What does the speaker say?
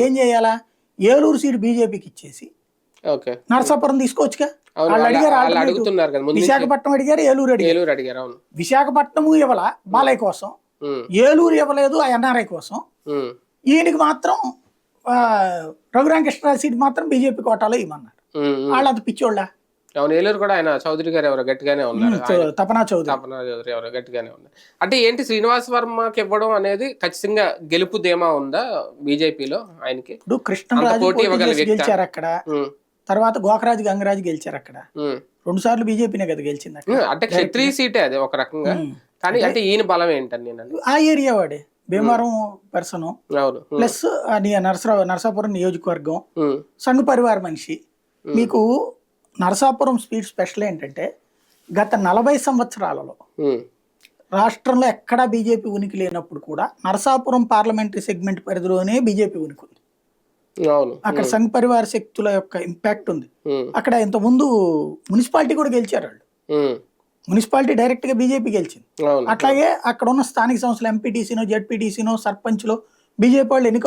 ఏం చేయాలా? ఏలూరు సీట్ బీజేపీకి ఇచ్చేసి ఓకే. నరసాపురం తీసుకోవచ్చుగా. వాళ్ళు అడిగారు. విశాఖపట్నం అడిగారు ఏలూరు అడిగారు. విశాఖపట్నము ఇవ్వాల బాలయ్య కోసం. ఏలూరు ఇవ్వలేదు ఆ ఎన్ఆర్ఐ కోసం. ఈయనకి మాత్రం ఆ, రఘురామకృష్ణరాజు సీట్ మాత్రం బీజేపీ కోటాలో ఇవ్వమన్నారు. ఉమ్. వాళ్ళు అంత పిచ్చోళ్ళ? అవును ఏలూరు కూడా ఆయన చౌదరి గారు ఎవరో గట్టిగానే ఉన్నారు. తపనా చౌదరి. తపన చౌదరి ఎవరో గట్టిగానే ఉన్నారు. అంటే ఏంటి శ్రీనివాస్ వర్మకి ఇవ్వడం అనేది ఖచ్చితంగా గెలుపు ధీమా ఉందా బీజేపీలో ఆయనకి? ఇప్పుడు కృష్ణరాజు? గెలిచారు అక్కడ. తర్వాత గోకరాజు గంగరాజు గెలిచారు అక్కడ. రెండు సార్లు బీజేపీనే కదా గెలిచింది అంటే క్షత్రియ సీటే అది ఒక రకంగా. కానీ అంటే ఈయన బలం ఏంటని నేను. ఆ ఏరియా వాడే. భీమవరం పర్సన్. ప్లస్ నరసరా నరసాపురం నియోజకవర్గం. సంఘ పరివార మనిషి. మీకు నరసాపురం స్పీడ్ స్పెషల్ ఏంటంటే గత నలభై సంవత్సరాలలో రాష్ట్రంలో ఎక్కడా బీజేపీ ఉనికి లేనప్పుడు కూడా నరసాపురం పార్లమెంటరీ సెగ్మెంట్ పరిధిలోనే బీజేపీ ఉనికి ఉంది అక్కడ సంఘ పరివార శక్తుల యొక్క ఇంపాక్ట్ ఉంది. అక్కడ ఇంతకుముందు మున్సిపాలిటీ కూడా గెలిచారు వాళ్ళు. మున్సిపాలిటీ డైరెక్ట్గా బీజేపీ గెలిచింది. అట్లాగే అక్కడ ఉన్న స్థానిక సంస్థలు ఎంపీటీసీనో జెడ్పీటీసీనో సర్పంచ్లో బీజేపీ వాళ్ళు ఎన్నిక